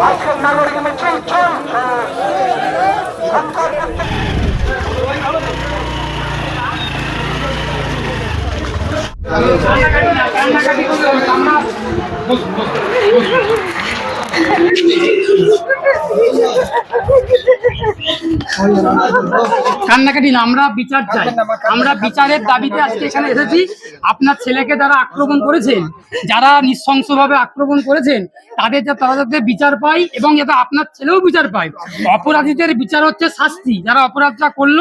আজকের নাগরিক মিছিল চলছে সরকার কান্নাকাটি না, আমরা বিচার চাই। আমরা বিচারের দাবিতে আজকে এখানে এসেছি। আপনার ছেলেকে যারা আক্রমণ করেছেন যারা নৃশংসভাবে আক্রমণ করেছেন, তাদের তারা যাতে বিচার পায় এবং যাতে আপনার ছেলেও বিচার পায়। অপরাধীদের বিচার হচ্ছে শাস্তি। যারা অপরাধটা করল,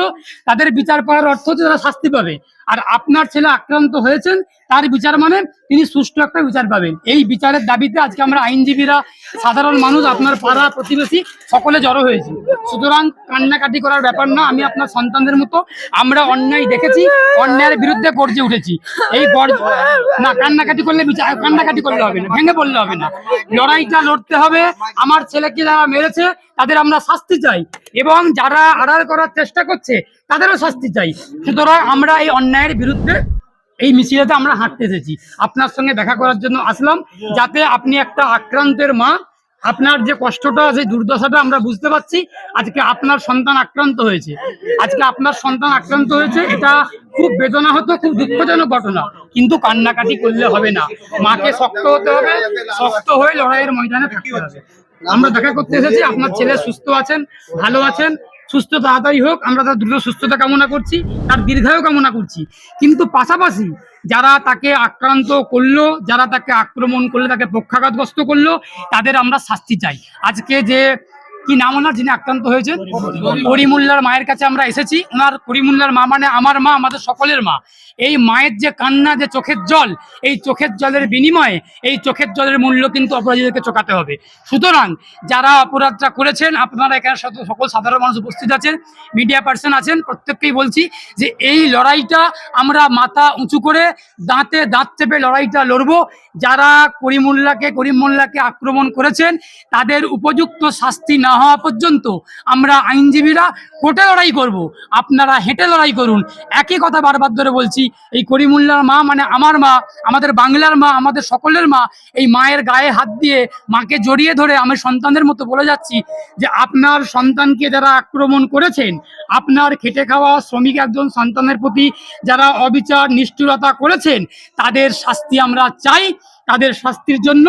তাদের বিচার পাওয়ার অর্থ হচ্ছে তারা শাস্তি পাবে। আর আপনার ছেলে আক্রান্ত হয়েছেন, তার বিচার মানে তিনি সুষ্ঠু একটা বিচার পাবেন। এই বিচারের দাবিতে আজকে আমরা আইনজীবীরা, সাধারণ মানুষ, আপনার পাড়া প্রতিবেশী, সকলে জড়ো হয়েছি। সুতরাং কান্নাকাটি করার ব্যাপার না, আমি আপনার সন্তানদের মতো, আমরা অন্যায় দেখেছি, অন্যায়ের বিরুদ্ধে গর্জে উঠেছি। এই গর্জ না, কান্নাকাটি করলে বিচার কান্নাকাটি করলে হবে না, ভেঙে পড়লে হবে না। লড়াইটা লড়তে হবে, আমার ছেলেকে যারা মেরেছে, তাদের আমরা শাস্তি চাই। এবং যারা আড়াল করার চেষ্টা করছে তাদেরও শাস্তি চাই। সুতরাং আমরা এই অন্যায়ের বিরুদ্ধে এই মিছিলেতে আমরা হাঁটতে এসেছি। আপনার সঙ্গে দেখা করার জন্য আসলাম, যাতে আপনি একটা আক্রান্তের মা। আপনার যে কষ্টটা সেই দুর্দশাটা আমরা বুঝতে পারছি। আজকে আপনার সন্তান আক্রান্ত হয়েছে। আজকে আপনার সন্তান আক্রান্ত হয়েছে, এটা খুব বেদনা হতো খুব দুঃখজনক ঘটনা। কিন্তু কান্নাকাটি করলে হবে না। মাকে শক্ত হতে হবে, শক্ত হয়ে লড়াইয়ের ময়দানে থাকতে হবে। আমরা দেখা করতে এসেছি, আপনার ছেলে সুস্থ আছেন, ভালো আছেন। সুস্থ তাড়াতাড়ি হোক, আমরা তার দ্রুত সুস্থতা কামনা করছি, তার দীর্ঘায়ু কামনা করছি। কিন্তু পাশাপাশি যারা তাকে আক্রান্ত করল, যারা তাকে আক্রমণ করল, তাকে পক্ষাঘাতগ্রস্ত করল, তাদের আমরা শাস্তি চাই। আজকে যে কি নাম ওনার? যিনি আক্রান্ত হয়েছেন? করিমুল্লার মায়ের কাছে আমরা এসেছি। ওনার করিমুল্লার মা মানে আমার মা, আমাদের সকলের মা। এই মায়ের যে কান্না, যে চোখের জল, এই চোখের জলের বিনিময়ে এই চোখের জলের মূল্য কিন্তু অপরাধীদেরকে চোকাতে হবে। সুতরাং যারা অপরাধটা করেছেন, আপনারা এখানে সকল সাধারণ মানুষ উপস্থিত আছেন মিডিয়া পার্সন আছেন, প্রত্যেককেই বলছি যে এই লড়াইটা আমরা মাথা উঁচু করে দাঁতে দাঁত চেপে লড়াইটা লড়বো। যারা করিমুল্লাকে করিমুল্লাকে আক্রমণ করেছেন, তাদের উপযুক্ত শাস্তি না হওয়া পর্যন্ত আমরা আইনজীবীরা কোর্টে লড়াই করব। আপনারা হেঁটে লড়াই করুন। একই কথা বারবার ধরে বলছি, এই করিমুল্লার মা মানে আমার মা, আমাদের বাংলার মা, আমাদের সকলের মা, এই মায়ের গায়ে হাত দিয়ে মাকে জড়িয়ে ধরে আমি সন্তানদের মতো বলে যাচ্ছি যে আপনার সন্তানকে যারা আক্রমণ করেছেন, আপনার খেটে খাওয়া শ্রমিক একজন সন্তানের প্রতি যারা অবিচার, নিষ্ঠুরতা করেছেন, তাদের শাস্তি আমরা চাই। তাদের শাস্তির জন্য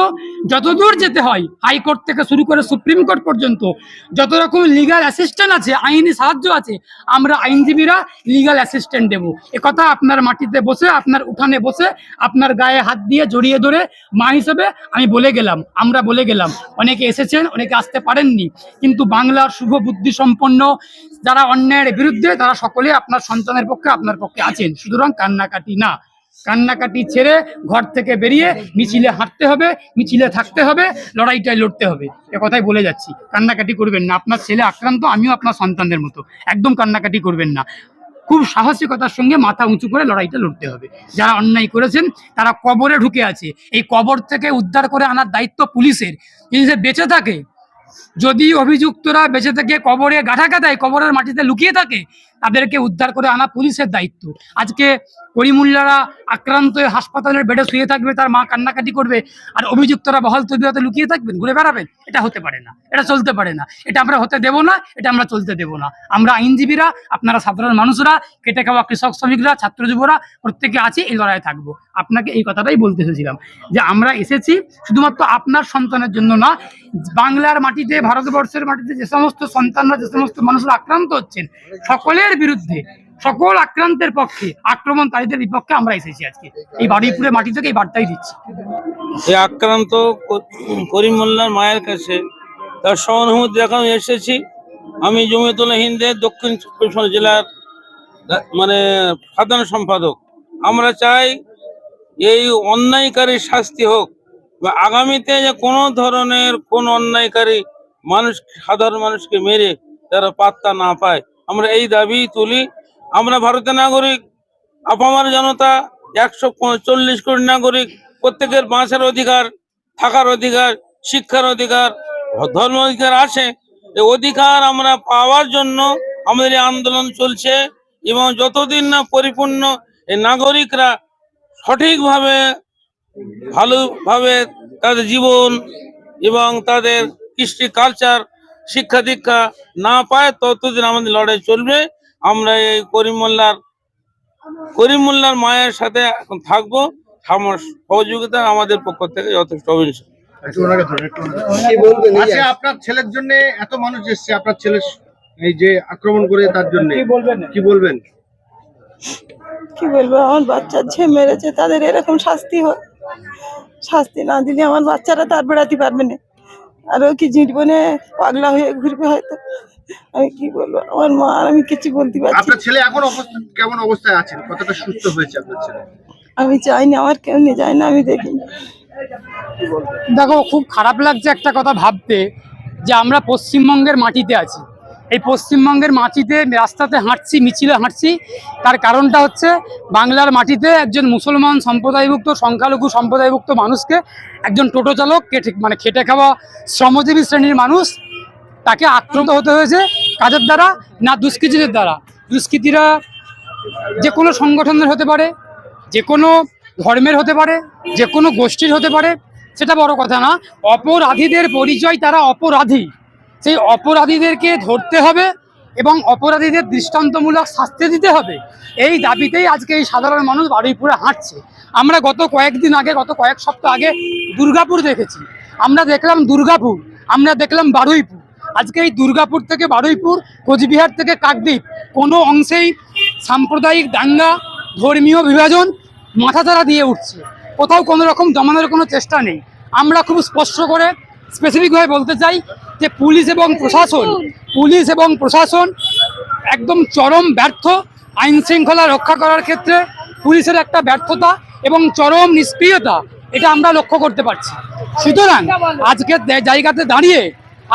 যতদূর যেতে হয়, হাইকোর্ট থেকে শুরু করে সুপ্রিম কোর্ট পর্যন্ত যত রকম লিগাল অ্যাসিস্ট্যান্ট আছে, আইনি সাহায্য আছে, আমরা আইনজীবীরা লিগাল অ্যাসিস্ট্যান্ট দেব। কথা আপনার মাটিতে বসে, আপনার উঠানে বসে, আপনার গায়ে হাত দিয়ে জড়িয়ে ধরে মা হিসেবে আমি বলে গেলাম, আমরা বলে গেলাম। অনেকে এসেছেন, অনেকে আসতে পারেননি। কিন্তু বাংলার শুভ বুদ্ধি সম্পন্ন যারা অন্যায়ের বিরুদ্ধে, তারা সকলে আপনার সন্তানের পক্ষে, আপনার পক্ষে আছেন। সুতরাং কান্নাকাটি না। কান্নাকাটি ছেড়ে ঘর থেকে বেরিয়ে মিছিলে হাঁটতে হবে, মিছিলে থাকতে হবে লড়াইটাই লড়তে হবে। এ কথাই বলে যাচ্ছি। কান্নাকাটি করবেন না। আপনার ছেলে আক্রান্ত, আমিও আপনার সন্তানদের মতো। একদম কান্নাকাটি করবেন না। খুব সাহসিকতার সঙ্গে মাথা উঁচু করে লড়াইটা লড়তে হবে। যারা অন্যায় করেছেন, তারা কবরে ঢুকে আছে। এই কবর থেকে উদ্ধার করে আনার দায়িত্ব পুলিশের। যদি সে বেঁচে থাকে, যদি অভিযুক্তরা বেঁচে থেকে কবরে গাঁঠা দেয়, কবরের মাটিতে লুকিয়ে থাকে, তাদেরকে উদ্ধার করে আনা পুলিশের দায়িত্ব। আজকে করিমুল্লারা আক্রান্ত হয়ে হাসপাতালের বেডে শুয়ে থাকবে, তার মা কান্নাকাটি করবে, আর অভিযুক্তরা বহাল তবিয়তে লুকিয়ে থাকবেন, ঘুরে বেড়াবেন, এটা হতে পারে না, এটা চলতে পারে না, এটা আমরা হতে দেব না, এটা আমরা চলতে দেব না। আমরা আইনজীবীরা, আপনারা সাধারণ মানুষরা, কেটে খাওয়া কৃষক শ্রমিকরা, ছাত্র যুবরা, প্রত্যেকে আছি, এই লড়াইয়ে থাকব। আপনাকে এই কথাটাই বলতে এসেছিলাম, যে আমরা এসেছি শুধুমাত্র আপনার সন্তানের জন্য না, বাংলার মাটিতে, ভারতবর্ষের মাটিতে যে সমস্ত সন্তানরা, যে সমস্ত মানুষরা আক্রান্ত হচ্ছেন, সকলের বিরুদ্ধে সকল আক্রান্তের পক্ষে, আক্রমণকারীদের বিপক্ষে আমরা এসেছি আজকে। এই বারুইপুরের মাটি থেকে এই বার্তাই দিচ্ছি। এই আক্রান্ত করিম মোল্লার মায়ের কাছে তার সহানুভূতি দেখানো এসেছি। আমি জমিয়তুল্লাহ হিন্দের দক্ষিণ চব্বিশ জেলার মানে সাধারণ সম্পাদক। আমরা চাই এই অন্যায়কারী শাস্তি হোক বা আগামীতে যে কোনো ধরনের কোন অন্যায়কারী মানুষ, সাধারণ মানুষকে মেরে তারা পাত্তা না পায়। আমরা এই দাবি তুলি। আমরা ভারতের নাগরিক, আপামার জনতা, একশো চল্লিশ কোটি নাগরিক, প্রত্যেকের বাঁচার অধিকার, থাকার অধিকার, শিক্ষার অধিকার, ধর্ম অধিকার আছে। এই অধিকার আমরা পাওয়ার জন্য আমাদের এই আন্দোলন চলছে এবং যতদিন না পরিপূর্ণ এই নাগরিকরা সঠিকভাবে, ভালোভাবে তাদের জীবন এবং তাদের কৃষ্টি কালচার শিক্ষা দীক্ষা না পায়, ততদিন আমাদের লড়াই চলবে। আমরা এই করিম মোল্লার করিম মোল্লার মায়ের সাথে এখন থাকব। আমার সহযোগিতা আমাদের পক্ষ থেকে যথেষ্ট অবিশ্বাস আচ্ছা আপনার ছেলের জন্য এত মানুষ এসছে আপনার ছেলে এই যে আক্রমণ করে তার জন্য। কি বলবেন? কি বলব আমার বাচ্চা যে মেরেছে তাদের এরকম শাস্তি হোক শাস্তি না দিলে আমার বাচ্চারা তার বেড়াতে পারবে না। আর ও কি জীবনে পাগলা হয়ে ঘুরবে হয়তো? আমি কি বলব? আমার মা আর আমি কিছু বলতে পারছি আপনার ছেলে এখন অবস্থা কেমন অবস্থায় আছেন? কতটা সুস্থ হয়েছে আপনার ছেলে? আমি চাইনি আমার কেউ নিয়ে যায় না আমি দেখিনি। দেখো খুব খারাপ লাগছে একটা কথা ভাবতে যে আমরা পশ্চিমবঙ্গের মাটিতে আছি। এই পশ্চিমবঙ্গের মাটিতে রাস্তাতে হাঁটছি মিছিলে হাঁটছি তার কারণটা হচ্ছে বাংলার মাটিতে একজন মুসলমান সম্প্রদায়ভুক্ত সংখ্যালঘু সম্প্রদায়ভুক্ত মানুষকে একজন টোটো চালক কেটে মানে খেটে খাওয়া শ্রমজীবী শ্রেণির মানুষ তাকে আক্রান্ত হতে হয়েছে কাজের দ্বারা না দুষ্কৃতীদের দ্বারা? দুষ্কৃতীরা যে কোনো সংগঠনের হতে পারে, যে কোনো ধর্মের হতে পারে, যে কোনো গোষ্ঠীর হতে পারে, সেটা বড় কথা না। অপরাধীদের পরিচয় তারা অপরাধী। সেই অপরাধীদেরকে ধরতে হবে এবং অপরাধীদের দৃষ্টান্তমূলক শাস্তি দিতে হবে। এই দাবিতেই আজকে এই সাধারণ মানুষ বারুইপুরে হাঁটছে। আমরা গত কয়েকদিন আগে, গত কয়েক সপ্তাহ আগে দুর্গাপুর দেখেছি। আমরা দেখলাম দুর্গাপুর, আমরা দেখলাম বারুইপুর। আজকে এই দুর্গাপুর থেকে বারুইপুর, কোচবিহার থেকে কাকদ্বীপ। কোনো অংশেই সাম্প্রদায়িক দাঙ্গা, ধর্মীয় বিভাজন মাথাচাড়া দিয়ে উঠছে। কোথাও কোনো রকম জমানোর কোনো চেষ্টা নেই। আমরা খুব স্পষ্ট করে স্পেসিফিকভাবে বলতে চাই যে পুলিশ এবং প্রশাসন, পুলিশ এবং প্রশাসন একদম চরম ব্যর্থ আইন শৃঙ্খলা রক্ষা করার ক্ষেত্রে পুলিশের একটা ব্যর্থতা এবং চরম নিষ্ক্রিয়তা, এটা আমরা লক্ষ্য করতে পারছি। সুতরাং আজকের জায়গাতে দাঁড়িয়ে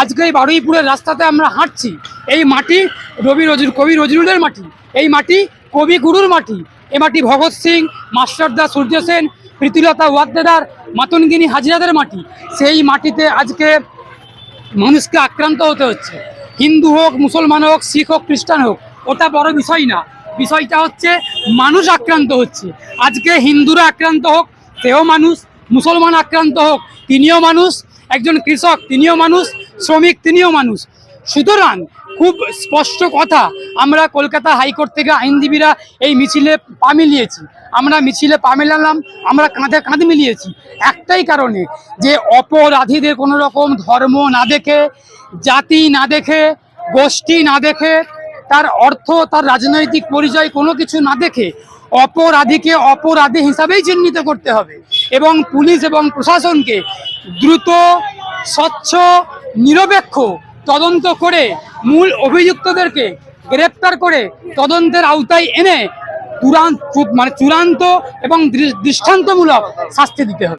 আজকে এই বারুইপুরের রাস্তাতে আমরা হাঁটছি। এই মাটি রবি নজরুল কবি নজরুলের মাটি, এই মাটি কবি গুরুর মাটি, এ মাটি ভগৎ সিং মাস্টারদা সূর্য সেন, প্রীতিলতা ওয়াদ্দেদার মাতনগিনী হাজিরাদের মাটি। সেই মাটিতে আজকে মানুষকে আক্রান্ত হতে হচ্ছে। হিন্দু হোক, মুসলমান হোক, শিখ হোক, খ্রিস্টান হোক, ওটা বড় বিষয় না। বিষয়টা হচ্ছে মানুষ আক্রান্ত হচ্ছে। আজকে হিন্দুরা আক্রান্ত হোক, সেও মানুষ, মুসলমান আক্রান্ত হোক, তিনিও মানুষ, একজন কৃষক, তিনিও মানুষ শ্রমিক তিনিও মানুষ। সুতরাং খুব স্পষ্ট কথা, আমরা কলকাতা হাইকোর্ট থেকে আইনজীবীরা এই মিছিলে পা মিলিয়েছি। আমরা মিছিলে পা মেলালাম, আমরা কাঁধে কাঁধ মিলিয়েছি। একটাই কারণে যে অপরাধীদের কোনো রকম ধর্ম না দেখে, জাতি না দেখে, গোষ্ঠী না দেখে, তার অর্থ, তার রাজনৈতিক পরিচয় কোনো কিছু না দেখে অপরাধীকে অপরাধী হিসাবেই চিহ্নিত করতে হবে। এবং পুলিশ এবং প্রশাসনকে দ্রুত, স্বচ্ছ নিরপেক্ষ তদন্ত করে মূল অভিযুক্তদেরকে গ্রেপ্তার করে তদন্তের আওতায় এনে মানে চূড়ান্ত এবং দৃষ্টান্তমূলক শাস্তি দিতে হবে।